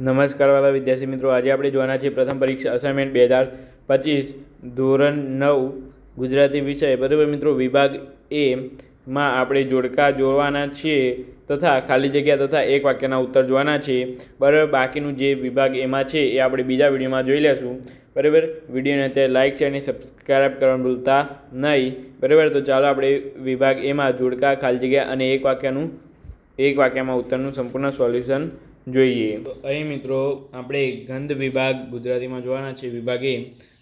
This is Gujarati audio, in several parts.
નમસ્કાર વાલા વિદ્યાર્થી મિત્રો, આજે આપણે જોવાના છીએ પ્રથમ પરીક્ષા અસાઇનમેન્ટ બે હજાર પચીસ, ધોરણ નવ, ગુજરાતી વિષય. બરાબર મિત્રો, વિભાગ એ માં આપણે જોડકા જોવાના છીએ તથા ખાલી જગ્યા તથા એક વાક્યના ઉત્તર જોવાના છે બરાબર, બાકીનું જે વિભાગ એમાં છે એ આપણે બીજા વિડીયોમાં જોઈ લેશું. બરાબર, વિડીયોને અત્યારે લાઇક છે અને સબસ્ક્રાઈબ કરવાનું ભૂલતા નહીં. બરાબર, તો ચાલો આપણે વિભાગ એમાં જોડકા, ખાલી જગ્યા અને એક વાક્યનું, એક વાક્યમાં ઉત્તરનું સંપૂર્ણ સોલ્યુશન જોઈએ. અહીં મિત્રો, આપણે ગંધ વિભાગ ગુજરાતીમાં જોવાના છે. વિભાગે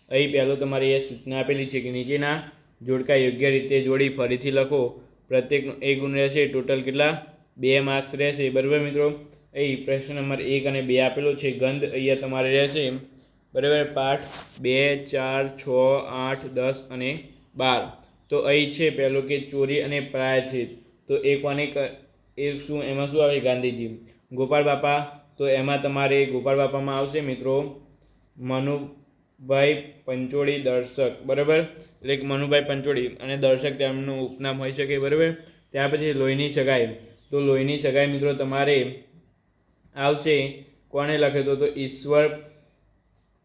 અહીં પહેલો તમારે એ સૂચના આપેલી છે કે નીચેના જોડકા યોગ્ય રીતે જોડી ફરીથી લખો. પ્રત્યેકનો એક ગુણ રહેશે. ટોટલ કેટલા? બે માર્ક્સ રહેશે. બરાબર મિત્રો? અહીં પ્રશ્ન નંબર એક અને બે આપેલો છે. ગંધ અહીંયા તમારે રહેશે. બરાબર? પાઠ બે, ચાર, છ, આઠ, દસ અને બાર. તો અહીં છે પહેલો કે ચોરી અને પ્રાયચિત તો એ એક શું? એમાં શું આવે? ગાંધીજી. ગોપાલ બાપા, તો એમાં તમારે ગોપાલ બાપામાં આવશે મિત્રો મનુભાઈ પંચોળી દર્શક, બરાબર? એટલે મનુભાઈ પંચોળી અને દર્શક તેમનું ઉપનામ હોઈ શકે, બરાબર? ત્યાર પછી લોહીની સગાઈ. તો લોહીની સગાઈ મિત્રો તમારે આવશે, કોણે લખ્યો તો ઈશ્વર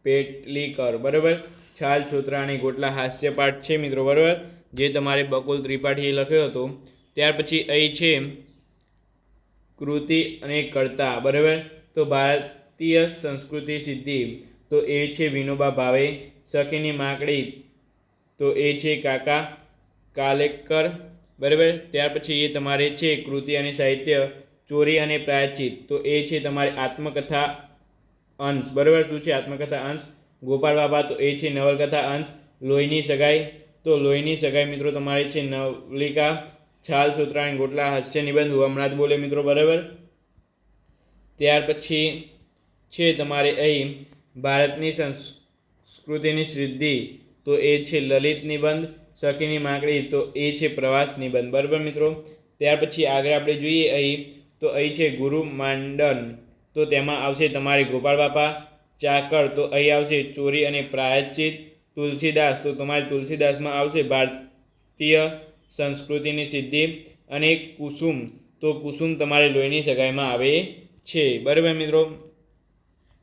પેટલીકર, બરાબર? છાલ છોતરાણી ગોટલા હાસ્ય પાઠ છે મિત્રો, બરાબર? જે તમારે બકુલ ત્રિપાઠીએ લખ્યો હતો. ત્યાર પછી અહીં છે કૃતિ અને કર્તા, બરાબર? તો ભારતીય સંસ્કૃતિ સિદ્ધિ, તો એ છે વિનોબા ભાવે, સખીની માકડી, તો એ છે કાકા કાલેકર, બરાબર? ત્યાર પછી એ તમારે છે કૃતિ અને સાહિત્ય, ચોરી અને પ્રાયચિત તો એ છે તમારી આત્મકથા અંશ, બરાબર? શું છે આત્મકથા અંશ? ગોપાલ બાબા તો એ છે નવલકથા અંશ, લોહીની સગાઈ, તો લોહીની સગાઈ મિત્રો તમારે છે નવલિકા છાલ સૂત્રાણી ગોટલા હાસ્ય નિબંધ હમણાં જ બોલે મિત્રો, બરાબર? ત્યાર પછી છે તમારે અહીં ભારતની સંસ્કૃતિની સિદ્ધિ. તો એ છે લલિત નિબંધ, સખીની માંકડી તો એ છે પ્રવાસ નિબંધ. બરાબર મિત્રો? ત્યાર પછી આગળ આપણે જોઈએ અહીં. તો અહીં છે ગુરુ માંડન. તો તેમાં આવશે તમારે ગોપાલ બાપા ચાકર. તો અહીં આવશે ચોરી અને પ્રાયશ્ચિત તુલસીદાસ. તો તમારે તુલસીદાસમાં આવશે ભારતીય સંસ્કૃતિની સિદ્ધિ અને કુસુમ. તો કુસુમ તમારે લોહીની સગાઈમાં આવે છે. બરાબર મિત્રો?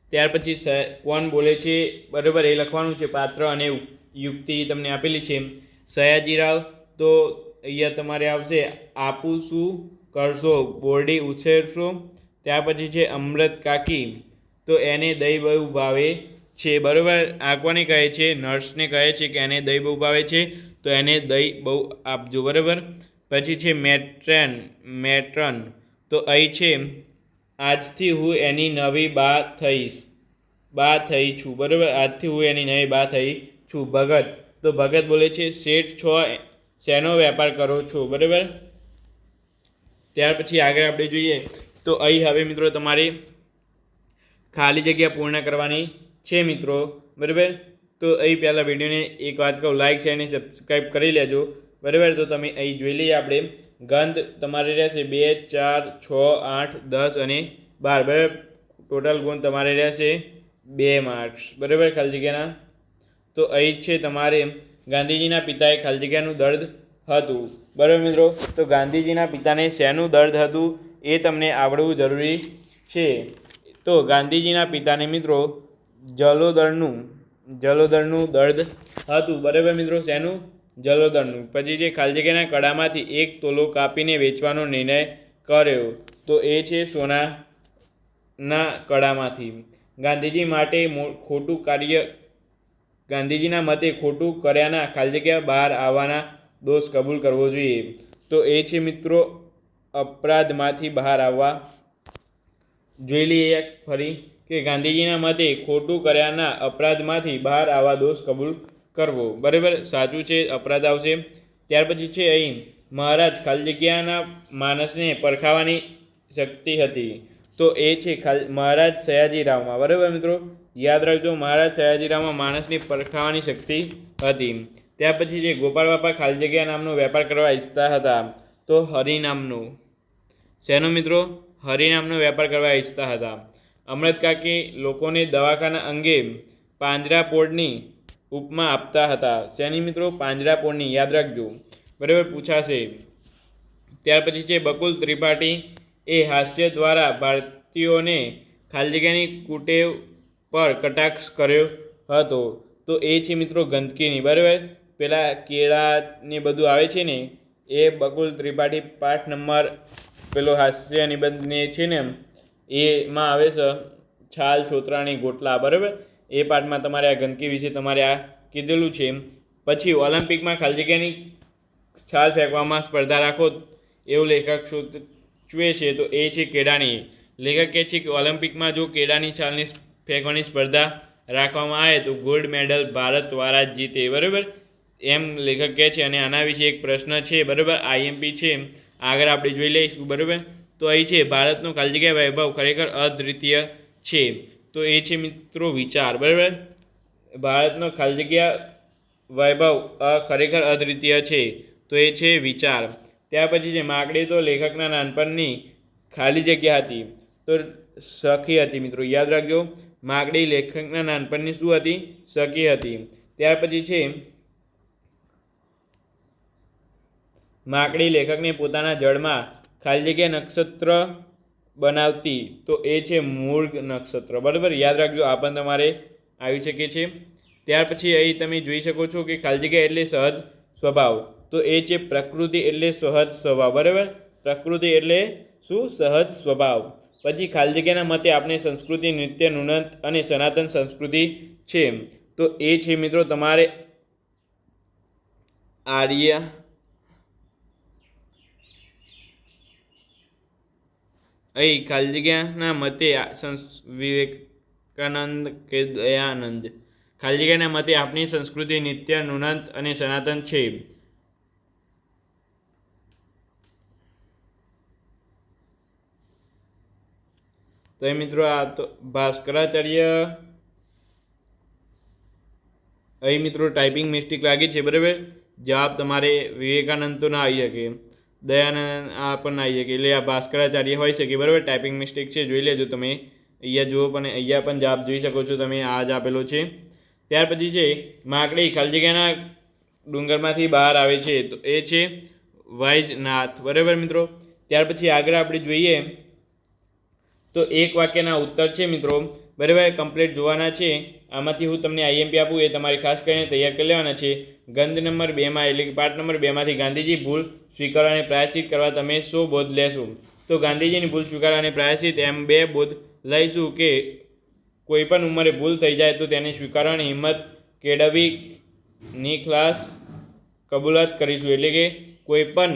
ત્યાર પછી કોણ બોલે છે? બરાબર, એ લખવાનું છે પાત્ર અને યુક્તિ તમને આપેલી છે. સયાજીરાવ, તો અહીંયા તમારે આવશે, આપું શું કરશો? બોરડી ઉછેરશો? ત્યાર પછી છે, અમૃત કાકી. તો એને દહીં બહુ ભાવે છે, બરાબર? આ કોને કહે છે? નર્સને કહે છે કે એને દહીં બહુ ભાવે છે, તો એને દહીં બહુ આપજો, બરાબર? પછી છે મેટ્રેન, મેટ્રન. તો અહીં છે, આજથી હું એની નવી બા થઈશ. બા થઈ છું, બરાબર? આજથી હું એની નવી બા થઈ છું, ભગત. તો ભગત બોલે છે, શેઠ, છો શેનો વેપાર કરો છો? બરાબર? ત્યાર પછી આગળ આપણે જોઈએ. તો અહીં હવે મિત્રો તમારે ખાલી જગ્યા પૂર્ણ કરવાની છે મિત્રો, બરાબર? તો અહીં પહેલાં વિડીયોને એક વાત કહું લાઇક છે અને સબસ્ક્રાઈબ કરી લેજો. બરાબર? તો તમે અહીં જોઈ લઈએ આપણે. ગંધ તમારે રહેશે બે, ચાર, છ, આઠ, દસ અને બાર. બરાબર? ટોટલ ગુણ તમારે રહેશે બે માર્ક્સ બરાબર? ખાલી જગ્યાના? તો અહીં છે તમારે ગાંધીજીના પિતાએ ખાલી જગ્યાનું દર્દ હતું. બરાબર મિત્રો? તો ગાંધીજીના પિતાને શેનું દર્દ હતું એ તમને આવડવું જરૂરી છે. તો ગાંધીજીના પિતાને મિત્રો જલોદરનું જલોદરનું દર્દ હતું. બરાબર મિત્રો, શેનું? જલોદરનું. પછી જે ખાલી જગ્યાના કડામાંથી એક તોલો કાપીને વેચવાનો નિર્ણય કર્યો. તો એ છે સોનાના કડામાંથી. ગાંધીજી માટે ખોટું કાર્ય, ગાંધીજીના મતે ખોટું કર્યાના ખાલી બહાર આવવાના દોષ કબૂલ કરવો જોઈએ. તો એ છે મિત્રો, અપરાધમાંથી બહાર આવવા. જોઈ લઈએ ફરી. કે ગાંધીજીના મતે ખોટું કર્યાના અપરાધમાંથી બહાર આવવા દોષ કબૂલ કરવો. બરાબર? સાચું છે, અપરાધ આવશે. ત્યાર પછી છે અહીં, મહારાજ ખાલી જગ્યાના માણસને પરખાવાની શક્તિ હતી. તો એ છે ખાલી, મહારાજ સયાજીરાવમાં. બરાબર મિત્રો? યાદ રાખજો, મહારાજ સયાજીરાવમાં માણસની પરખાવાની શક્તિ હતી. ત્યાર પછી જે ગોપાલ બાપા ખાલી જગ્યા નામનો વેપાર કરવા ઈચ્છતા હતા, તો હરિનામનો. શેનો મિત્રો? હરિનામનો વેપાર કરવા ઈચ્છતા હતા. અમૃત કાકી લોકોને દવાખાના અંગે પાંજરાપોળની ઉપમા આપતા હતા. શેની મિત્રો? પાંજરાપોળની યાદ રાખજો. બરાબર પૂછાશે. ત્યાર પછી છે બકુલ ત્રિપાઠી. એ હાસ્ય દ્વારા ભારતીયોને ખાલી જગ્યાની કુટેવ પર કટાક્ષ કર્યો હતો. તો એ છે મિત્રો ગંદકીની. બરાબર? પેલા કેળા ને બધું આવે છે ને, એ બકુલ ત્રિપાઠી પાઠ નંબર, પેલો હાસ્ય નિબંધને છે ને એમાં આવે છે, છાલ છોતરાણી ગોટલા, બરાબર? એ પાઠમાં તમારે આ ગંદકી વિશે તમારે આ કીધેલું છે પછી ઓલિમ્પિકમાં ખાલી જગ્યાની છાલ ફેંકવામાં સ્પર્ધા રાખો, એવું લેખક સૂચવે છે, તો એ છે કેડાની લેખક કહે છે કે ઓલિમ્પિકમાં જો કેળાની છાલની ફેંકવાની સ્પર્ધા રાખવામાં આવે, તો ગોલ્ડ મેડલ ભારત દ્વારા જ જીતે, બરાબર? એમ લેખક કહે છે, અને આના વિશે એક પ્રશ્ન છે, બરાબર? આઈએમપી છે આગળ આપણે જોઈ લઈશું, બરાબર? તો અહીં છે, ભારતનો ખાલી વૈભવ ખરેખર અદ્વિતીય છે. તો એ છે મિત્રો વિચાર, બરાબર? ભારતનો ખાલજગીયા વૈભવ, અ, ખરેખર અદ્વિતીય છે. તો એ છે વિચાર. ત્યાર પછી છે માકડી તો લેખકના નાનપણની ખાલી જગ્યા હતી. તો સખી હતી મિત્રો, યાદ રાખજો. માકડી લેખકના નાનપણની શું હતી? સખી હતી. ત્યાર પછી છે માકડી લેખકને પોતાના જળમાં ખાલી જગ્યા નક્ષત્ર બનાવતી, તો એ છે મૂળ નક્ષત્ર. બરાબર? યાદ રાખજો, આ પણ તમારે આવી શકે છે. ત્યાર પછી અહીં તમે જોઈ શકો છો કે ખાલી જગ્યા એટલે સહજ સ્વભાવ. તો એ છે પ્રકૃતિ એટલે સહજ સ્વભાવ. બરાબર? પ્રકૃતિ એટલે શું? સહજ સ્વભાવ. પછી ખાલી જગ્યાના મતે આપણે સંસ્કૃતિ, નૃત્ય, નુનંત અને સનાતન સંસ્કૃતિ છે. તો એ છે મિત્રો તમારે આર્ય અહીં ખાલજીગ્યાના મતે વિવેકાનંદ કે દયાનંદ. ખાલજીગ્યાના મતે આપણી સંસ્કૃતિ નિત્ય નુનંત અને સનાતન છે. તો મિત્રો આ તો ભાસ્કરાચાર્ય અહીં મિત્રો ટાઈપિંગ મિસ્ટેક લાગી છે, બરાબર? જવાબ તમારે વિવેકાનંદ તો ના આવી શકે. દયાનંદ પણ આવી શકે એટલે આ ભાસ્કરાચાર્ય હોઈ શકે બરાબર? ટાઈપિંગ મિસ્ટેક છે, જોઈ લેજો તમે. અહીંયા જુઓ, પણ અહીંયા પણ જવાબ જોઈ શકો છો, તમે આ જ આપેલો છે. ત્યાર પછી છે, માકડી, ખાલી જગ્યાના ડુંગરમાંથી બહાર આવે છે. તો એ છે વૈજનાથ બરાબર મિત્રો? ત્યાર પછી આગળ આપણે જોઈએ, તો એક વાક્યના ઉત્તર છે મિત્રો. બરાબર? કમ્પ્લીટ જોવાના છે. આમાંથી હું તમને આઈએમપી આપું, એ તમારે ખાસ કરીને તૈયાર કરી લેવાના છે. ગંધ નંબર બેમાં એટલે કે પાઠ નંબર બેમાંથી ગાંધીજી ભૂલ સ્વીકારવા અને પ્રાયશ્ચિત કરવા તમે શો બોધ લેશો? તો ગાંધીજીની ભૂલ સ્વીકારવા અને પ્રાયશ્ચિત એમ બે બોધ લઈશું કે કોઈપણ ઉંમરે ભૂલ થઈ જાય તો તેને સ્વીકારવાની હિંમત કેળવવી નિખલાસ કબૂલાત કરીશું. એટલે કે કોઈપણ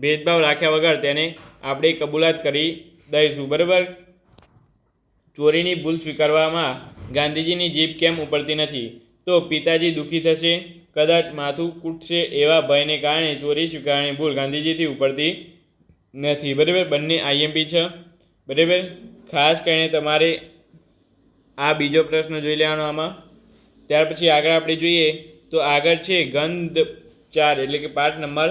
ભેદભાવ રાખ્યા વગર તેને આપણે કબૂલાત કરી દઈશું. બરાબર? ચોરીની ભૂલ સ્વીકારવામાં ગાંધીજીની જીભ કેમ ઉપડતી નથી? તો પિતાજી દુઃખી થશે કદાચ માથું કૂટશે એવા ભયને કારણે ચોરી સ્વીકારવાની ભૂલ ગાંધીજીથી ઉપડતી નથી. બરાબર? બંને આઈએમપી છે. બરાબર? ખાસ કરીને તમારે આ બીજો પ્રશ્ન જોઈ લેવાનો આમાં. ત્યાર પછી આગળ આપણે જોઈએ તો આગળ છે ગંધ ચાર, એટલે કે પાઠ નંબર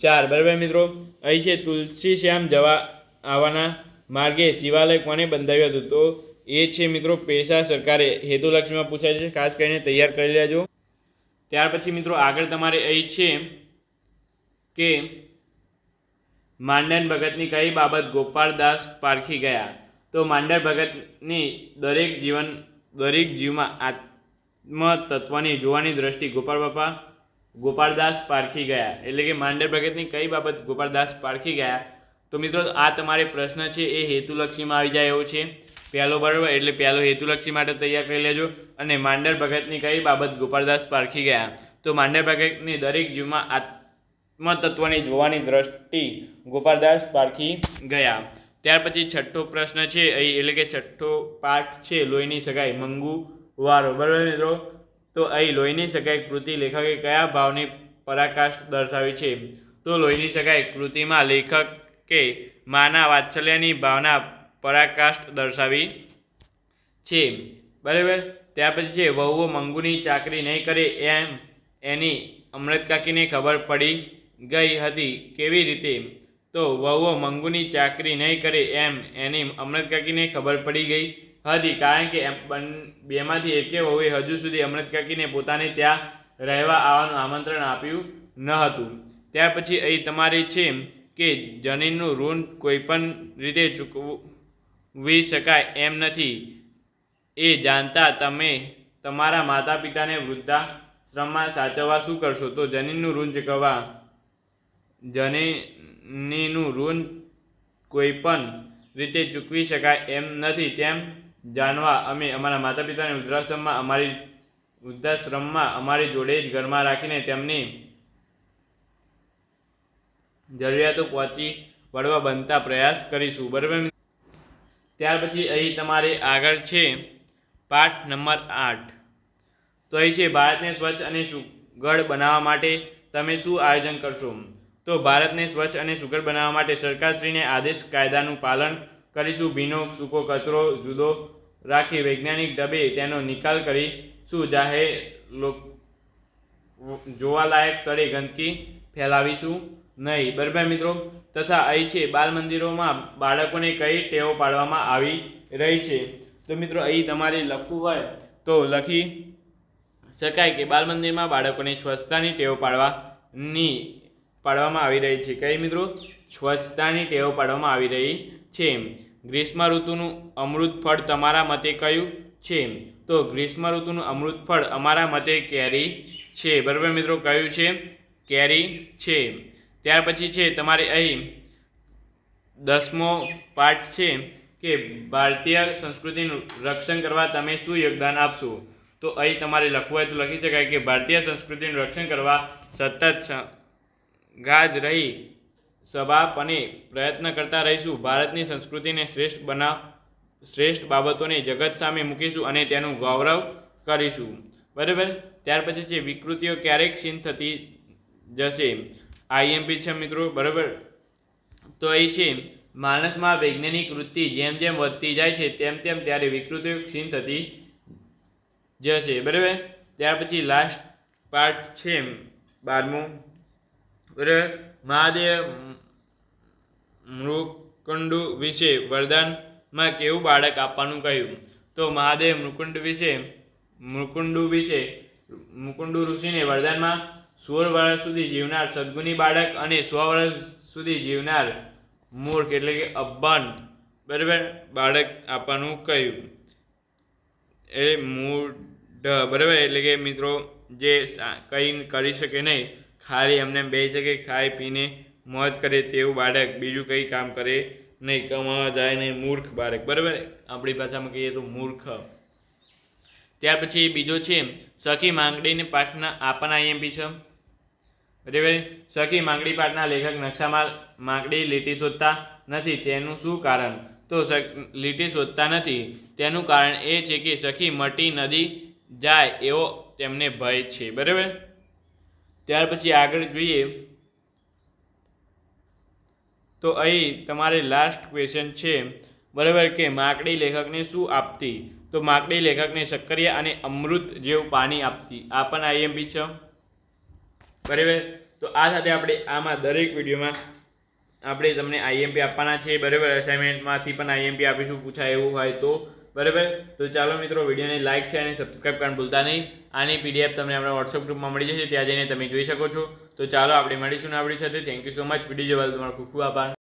ચાર. બરાબર મિત્રો? અહીં છે તુલસી શ્યામ જવા આવવાના માર્ગે શિવાલય કોને બંધાવ્યું હતું? તો એ છે મિત્રો પેશા સરકારે. હેતુલક્ષ્મીમાં પૂછાય છે. ખાસ કરીને તૈયાર કરી લેજો. ત્યાર પછી મિત્રો આગળ તમારે અહીં છે કે માંડન ભગતની કઈ બાબત ગોપાળદાસ પારખી ગયા? તો માંડર ભગતની દરેક જીવન, દરેક જીવમાં આત્મતત્વની જોવાની દ્રષ્ટિ ગોપાળ બાપા ગોપાળદાસ પારખી ગયા. એટલે કે માંડર ભગતની કઈ બાબત ગોપાળદાસ પારખી ગયા? તો મિત્રો આ તમારે પ્રશ્ન છે, એ હેતુલક્ષીમાં આવી જાય એવો છે. પહેલો બરાબર એટલે પહેલો હેતુલક્ષી માટે તૈયાર કરી લેજો. અને માંડર ભગતની કઈ બાબત ગોપાલદાસ પારખી ગયા? તો માંડર ભગતની દરેક જીવમાં આત્મતત્વની જોવાની દ્રષ્ટિ ગોપાળદાસ પારખી ગયા. ત્યાર પછી છઠ્ઠો પ્રશ્ન છે, અહીં એટલે કે છઠ્ઠો પાઠ છે, લોહીની સગાઈ. મંગુ વારો. બરાબર મિત્રો? તો અહીં લોહીની સગાઈ કૃતિ લેખકે કયા ભાવની પરાકાષ્ઠ દર્શાવી છે? તો લોહીની સગાઈ કૃતિમાં લેખકે માના વાત્સલ્યની ભાવના પરાકાષ્ઠ દર્શાવી છે. બરાબર? ત્યાર પછી છે, વહુઓ મંગુની ચાકરી નહીં કરે એમ એની અમૃત કાકીને ખબર પડી ગઈ હતી. કેવી રીતે? તો વહુઓ મંગુની ચાકરી નહીં કરે એમ એની અમૃત કાકીને ખબર પડી ગઈ હતી. કારણ કે બન, બેમાંથી એકે વહુએ હજુ સુધી અમૃત કાકીને પોતાને ત્યાં રહેવા આવવાનું આમંત્રણ આપ્યું ન હતું. ત્યાર પછી અહીં તમારી છે કે જનીનનું ઋણ કોઈપણ રીતે ચૂકવું ચૂકવી શકાય એમ નથી. એ જાણતા તમે તમારા માતા પિતાને વૃદ્ધાશ્રમમાં સાચવવા શું કરશો? તો જનીનનું ઋણ ચૂકવવા. જનીનીનું ઋણ કોઈ પણ રીતે ચૂકવી શકાય એમ નથી તેમ જાણવા અમે અમારા માતા પિતાને વૃદ્ધાશ્રમમાં અમારી વૃદ્ધાશ્રમમાં અમારી જોડે જ ઘરમાં રાખીને તેમની જરૂરિયાતો પહોંચી વળવા બનતા પ્રયાસ કરીશું. બરાબર? ત્યાર પછી અહીં તમારે આગળ છે પાઠ નંબર આઠ. તો અહીં છે ભારતને સ્વચ્છ અને સુઘડ બનાવવા માટે તમે શું આયોજન કરશો? તો ભારતને સ્વચ્છ અને સુઘડ બનાવવા માટે સરકારશ્રીને આદેશ કાયદાનું પાલન કરીશું. ભીનો સૂકો કચરો, જુદો રાખી વૈજ્ઞાનિક ઢબે તેનો નિકાલ કરીશું જાહેર લોક જોવાલાયક સ્થળે ગંદકી ફેલાવીશું? નહીં. બરાબર મિત્રો? તથા અહીં છે બાલ મંદિરોમાં બાળકોને કઈ ટેવો પાડવામાં આવી રહી છે. તો મિત્રો, અહીં તમારે લખવું હોય તો લખી શકાય કે બાલ મંદિરમાં બાળકોને સ્વચ્છતાની ટેવો પાડવાની પાડવામાં આવી રહી છે. કઈ મિત્રો? સ્વચ્છતાની ટેવો પાડવામાં આવી રહી છે. ગ્રીષ્મ ઋતુનું અમૃત ફળ તમારા મતે કયું છે? તો ગ્રીષ્મ ઋતુનું અમૃત ફળ અમારા મતે કેરી છે. બરાબર મિત્રો, કયું છે? કેરી છે. ત્યાર પછી છે તમારે અહીં દસમો પાઠ છે કે ભારતીય સંસ્કૃતિનું રક્ષણ કરવા તમે શું યોગદાન આપશો? તો અહીં તમારે લખવું હોય તો લખી શકાય કે ભારતીય સંસ્કૃતિનું રક્ષણ કરવા સતત ગાજ રહી સભાપને પ્રયત્ન કરતા રહીશું. ભારતની સંસ્કૃતિને શ્રેષ્ઠ બનાવ શ્રેષ્ઠ બાબતોને જગત સામે મૂકીશું અને તેનું ગૌરવ કરીશું. બરાબર? ત્યાર પછી છે વિકૃતિઓ ક્યારેક ક્ષીણ થતી જશે. આઈએમપી છે મિત્રો, બરાબર? તો એ છે, માણસમાં વૈજ્ઞાનિક વૃત્તિ જેમ જેમ વધતી જાય છે, તેમ તેમ ત્યારે વિકૃતિઓ ક્ષીણ થતી જશે, બરાબર? ત્યાર પછી લાસ્ટ પાર્ટ છે, બારમું, બરાબર? મહાદેવ મૃકુંડુ વિશે વરદાનમાં કેવું બાળક આપવાનું કહ્યું? તો મહાદેવ મૃકુંડ વિશે, મૃકુંડુ વિશે, મુકુંડુ ઋષિને વરદાનમાં સોળ વર્ષ સુધી જીવનાર સદગુણી બાળક અને સો વર્ષ સુધી જીવનાર મૂર્ખ એટલે કે અબ્બાન બરાબર? બાળક આપવાનું કહ્યું એ મૂઢ. બરાબર? એટલે કે મિત્રો, જે કંઈ કરી શકે નહીં, ખાલી એમને બેસી શકે ખાઈ પીને મોજ કરે તેવું બાળક, બીજું કંઈ કામ કરે નહીં, કમાવા જાય નહીં, મૂર્ખ બાળક. બરાબર? આપણી ભાષામાં કહીએ તો મૂર્ખ. ત્યાર પછી બીજો છે, સખી માંગડીને પાઠના આપના આઈએમપી છે. બરાબર સખી માંગડી પાઠના લેખક નકશામાં માંગડી લીટી શોધતા નથી, તેનું શું કારણ? તો લીટી શોધતા નથી. તેનું કારણ એ છે કે સખી મટી નદી જાય એવો તેમને ભય છે. બરાબર? ત્યાર પછી આગળ જોઈએ. તો અહીં તમારે લાસ્ટ ક્વેશ્ચન છે. બરાબર કે માકડી લેખકને શું આપતી? તો માકડી લેખકને શક્કરિયા અને અમૃત જેવું પાણી આપતી. આ પણ આઈએમપી છે. બરાબર? તો આ સાથે આપણે આમાં દરેક વિડીયોમાં આપણે તમને આઈએમપી આપવાના છે. બરાબર? અસાઇનમેન્ટમાંથી પણ આઈએમપી આપીશું, પૂછાય એવું હોય તો. બરાબર? તો ચાલો મિત્રો, વિડીયોને લાઇક છે અને સબસ્ક્રાઈબ કરવાનું ભૂલતા નહીં. આની પીડીએફ તમને આપણા વોટ્સઅપ ગ્રુપમાં મળી જશે. ત્યાં જઈને તમે જોઈ શકો છો. તો ચાલો, આપણે મળીશું આપણી સાથે. Thank you so much video જોવા તમારો ખૂબ ખૂબ આભાર.